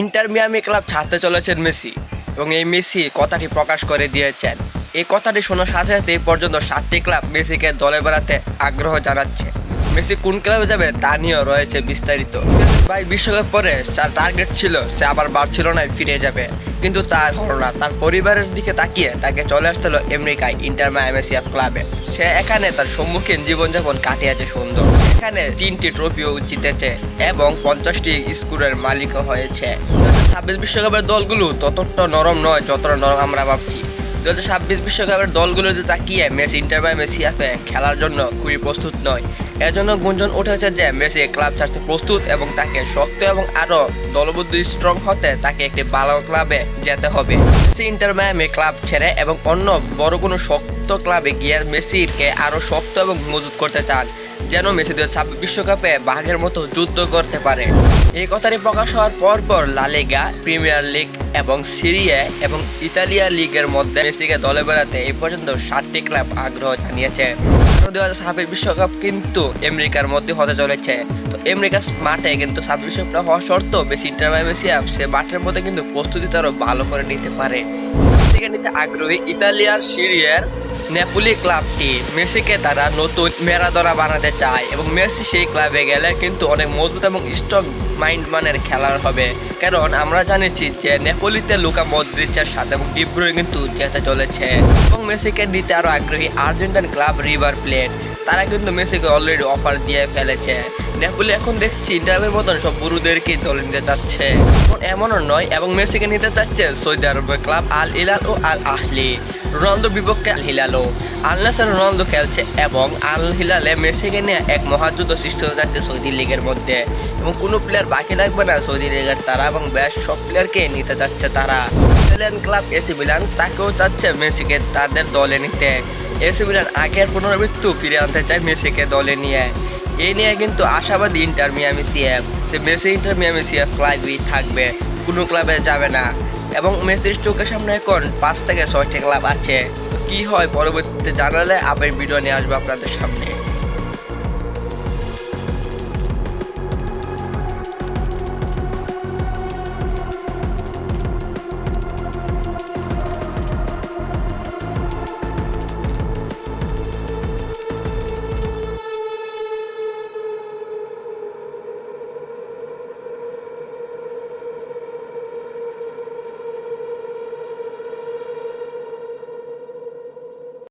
Inter Miami club ছাড়তে চলেছেন Messi এবং এই মেসি কথাটি প্রকাশ করে দিয়েছেন। এই কথাটি শোনার সাথে সাথে এই পর্যন্ত সাতটি ক্লাব মেসিকে দলে বেড়াতে আগ্রহ জানাচ্ছে। মেসি কোন ক্লাবে যাবে তা নিয়েও রয়েছে বিস্তারিত। ভাই, বিশ্বকাপ পরে তার টার্গেট ছিল, সে আবার বার্সেলোনায় ফিরে যাবে। কিন্তু তার হলো না, তার পরিবারের দিকে তাকিয়ে তাকে চলে আসতে হলো আমেরিকায় ইন্টার মায়ামেসিয়া ক্লাবে। সে এখানে তার সম্মুখীন জীবনযাপন কাটিয়েছে সুন্দর। এখানে তিনটি ট্রফিও জিতেছে এবং পঞ্চাশটি স্কুলের মালিকও হয়েছে। ছাব্বিশ বিশ্বকাপের দলগুলো ততটা নরম নয়, যতটা নরম আমরা ভাবছি। দু হাজার ছাব্বিশ বিশ্বকাপের দলগুলোতে তাকিয়ে, মেসি, ইন্টার বাই মেসি অ্যাপে খেলার জন্য খুবই প্রস্তুত নয়। এর জন্য গুঞ্জন উঠেছে যে মেসি ক্লাব ছাড়তে প্রস্তুত এবং তাকে শক্ত এবং আরও দলবদ্ধ স্ট্রং হতে তাকে একটি ভালো ক্লাবে যেতে হবে। মেসি, ইন্টার মায়ামি ক্লাব ছেড়ে এবং অন্য বড় কোনো শক্ত ক্লাবে গিয়ে মেসিকে আরও শক্ত এবং মজুত করতে চান। যেন মেসি দু ছাব্বিশ বিশ্বকাপে বাঘের মতো যুদ্ধ করতে পারে। এই কথাটি প্রকাশ হওয়ার পর পর লালিগা প্রিমিয়ার লিগ এবং সিরিয়া এবং ইতালিয়া লিগের মধ্যে মেসিকে দলে বেড়াতে এই পর্যন্ত ষাটটি ক্লাব আগ্রহ জানিয়েছে। দু হাজার ছাব্বিশ বিশ্বকাপ কিন্তু আমেরিকার মধ্যে হতে চলেছে। তো আমেরিকার মাঠে কিন্তু ছাব্বিশ বিশ্বকাপটা হওয়া সত্ত্বেও মেসি ইন্টার মেসি সে মাঠের মধ্যে কিন্তু প্রস্তুতি তারও ভালো করে নিতে পারে। নিতে আগ্রহী ইতালিয়ার, সিরিয়ার নেপোলি ক্লাবটি মেসিকে তারা নতুন মেরাদোনা বানাতে চায় এবং মেসি সেই ক্লাবে গেলে কিন্তু অনেক মজবুত এবং স্ট্রং মাইন্ড মানের খেলার হবে। কারণ আমরা জানিছি যে নেপোলিতে লুকা মদ্রিচের সাথে এবং ডিব্রুই কিন্তু যেতে চলেছে। এবং মেসিকে দিতে আরও আগ্রহী আর্জেন্টাইন ক্লাব রিভার প্লেট তারা কিন্তু মেসিকে অলরেডি অফার দিয়ে ফেলেছে। নেপোলি এখন দেখছি ইন্টারভিউর মতন সব বুড়োদেরকেই দলে নিতে চাচ্ছে। এমনও নয় এবং মেসিকে নিতে চাচ্ছে সৌদি আরবের ক্লাব আল ইলাল ও আল আহলি রোনালদোর বিপক্ষে আল হিলালো আল নাসার রোনালদো খেলছে এবং আল হিলালে মেসিকে নিয়ে এক মহাযুদ্ধ সৃষ্টি হতে যাচ্ছে সৌদি লিগের মধ্যে। এবং কোনো প্লেয়ার বাকি রাখবে না সৌদি লিগের তারা এবং বেশ সব প্লেয়ারকে নিতে চাচ্ছে তারা। ইতালিয়ান ক্লাব এসি মিলান তাকেও চাচ্ছে মেসিকে তাদের দলে নিতে। এসি মিলান আগের পুনরাবৃত্তি ফিরে আনতে চায় মেসিকে দলে নিয়ে। এই নিয়ে কিন্তু আশাবাদী ইন্টার মিয়ামি সিএফ। যে মেসি, ইন্টার মিয়ামি সিএফ ক্লাবই থাকবে, কোনো ক্লাবে যাবে না। এবং মেসির চোখের সামনে এখন পাঁচ থেকে ছয়টি ক্লাব আছে। কি হয় পরবর্তীতে জানালে আবার ভিডিও নিয়ে আসব আপনাদের সামনে।